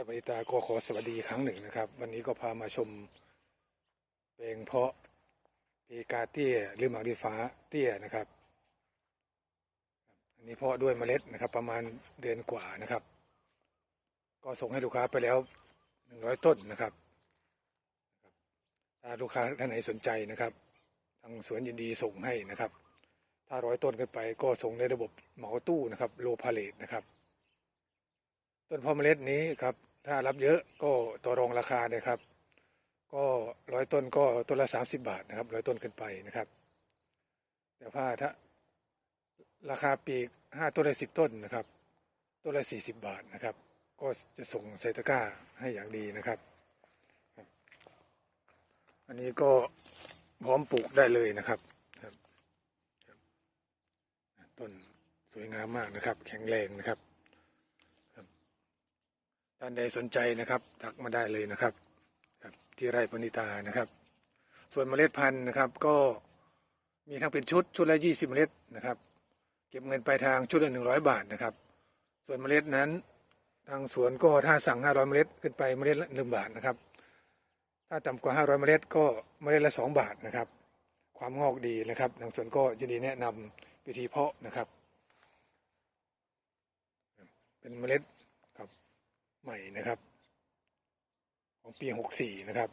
ได้ปริตาก็ขอสวัสดีครั้งหนึ่งนะครับ วันนี้ก็พามาชมแปลงเพาะเพกาเตี้ยหรือหมากดีฟ้าเตี้ยนะครับ อันนี้เพาะด้วยเมล็ดนะครับ ประมาณเดือนกว่านะครับ ก็ส่งให้ลูกค้าไปแล้วหนึ่งร้อยต้นนะครับถ้าลูกค้าท่านไหนสนใจนะครับ ทางสวนยินดีส่งให้นะครับ ถ้าร้อยต้นขึ้นไปก็ส่งในระบบเหมาตู้นะครับ โลพาเลตนะครับ ต้นพาะเมล็ดนี้ครับ ถ้ารับเยอะก็ต่อรองราคาเนี่ยครับ ก็ร้อยต้นก็ต้นละสามสิบบาทนะครับร้อยต้นขึ้นไปนะครับ แต่ว่าถ้าราคาปีกห้าต้นละสิบต้นนะครับต้นละสี่สิบบาทนะครับ ก็จะส่งใส่ตะกร้าให้อย่างดีนะครับ อันนี้ก็พร้อมปลูกได้เลยนะครับต้นสวยงามมากนะครับ แข็งแรงนะครับ ท่านใดสนใจนะครับทักมาได้เลยนะครับครับ ที่ไร่ปณิตานะครับ ส่วนเมล็ดพันธุ์นะครับ ก็มีทั้งเป็นชุดชุดละยี่สิบเมล็ดนะครับ เก็บเงินปลายทางชุดละหนึ่งร้อยบาทนะครับ ส่วนเมล็ดนั้น ทางสวนก็ถ้าสั่งห้าร้อยเมล็ดขึ้นไปเมล็ดละหนึ่งบาทนะครับ ถ้าต่ำกว่า500เมล็ดก็เมล็ดละ2บาทนะครับ ความงอกดีนะครับทางสวนก็ยินดีแนะนำวิธีเพาะนะครับ เป็นเมล็ด ใหม่นะครับ ของปีหกสี่นะครับ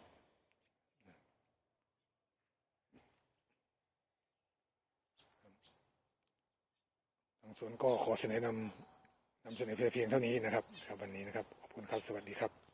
ทางสวนก็ขอเสนอนำนำเสนอเพียงเท่านี้นะครับครับวันนี้นะครับ ขอบคุณครับ สวัสดีครับ